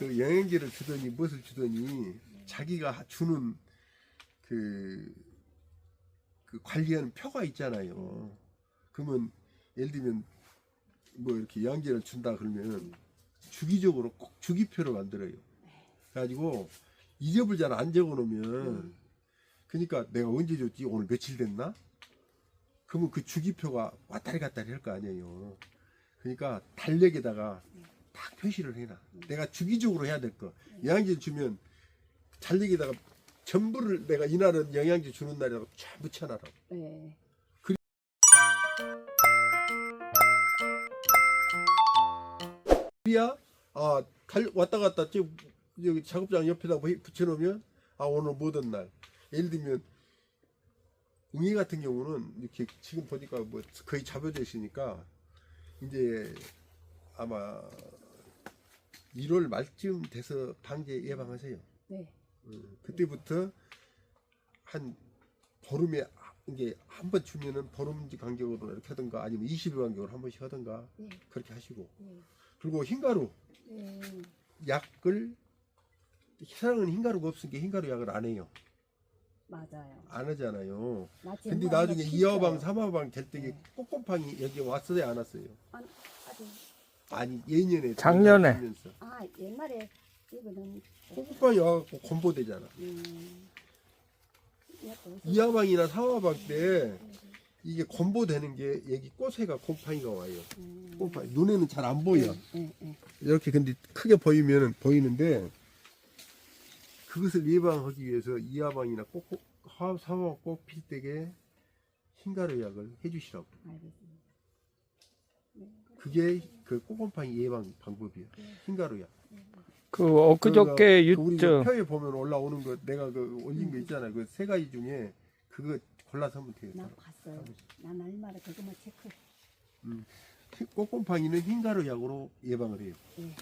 그 영양제를 주더니 무엇을 주더니 자기가 주는 그, 그 관리하는 표가 있잖아요. 그러면 예를 들면 뭐 이렇게 영양제를 준다 그러면 주기적으로 꼭 주기표를 만들어요. 그래가지고 잊어불잖아 안 적어놓으면 그러니까 내가 언제 줬지 오늘 며칠 됐나? 그러면 그 주기표가 왔다리 갔다리 할 거 아니에요. 그러니까 달력에다가 딱 표시를 해놔. 내가 주기적으로 해야 될 거. 영양제 주면 달력에다가 전부를 내가 이날은 영양제 주는 날이라고 쫙 붙여놔라. 네. 그래야 아 달, 왔다 갔다 쭉 여기 작업장 옆에다 뭐 붙여놓으면 아 오늘 뭐든 날. 예를 들면 웅이 같은 경우는 이렇게 지금 보니까 뭐 거의 잡혀져 있으니까 이제 아마 1월 말쯤 돼서 방제 예방하세요. 네. 음, 그때부터 한 보름에 이게 한 번 주면은 보름지 간격으로 이렇게 하든가 아니면 20일 간격으로 한 번씩 하든가 네. 그렇게 하시고 네. 그리고 흰가루 네. 약을 세상은 흰가루가 없으니까 흰가루 약을 안 해요. 맞아요. 안 하잖아요. 나 근데 나중에 한번 2화방, pis어요. 3화방 될때 네. 꽃곰팡이 여기 왔어요, 안 왔어요? 아니, 예년에. 작년에. 들면서. 아 옛날에 이거는 꽃곰팡이 와갖고 건보되잖아. 음. 약간 2화방이나 4화방 때 이게 건보되는 게 여기 꽃에가 곰팡이가 와요. 음. 곰팡이. 눈에는 잘 안 보여. 네, 네. 이렇게 근데 크게 보이면 보이는데 그것을 예방하기 위해서 이하방이나 꼭꼭 사방 꼭필 때에 흰가루 약을 해주시라고. 알겠습니다. 네. 그게 그 꼬곰팡이 예방 방법이야. 흰가루 약. 그 엊그저께 그그 유저 표에 보면 올라오는 거 내가 그 올린 거 있잖아요. 그 세 가지 중에 그거 골라서 하면 돼요. 나 봤어요. 나 날마다 그것만 체크. 꼬곰팡이는 흰가루 약으로 예방을 해요. 네.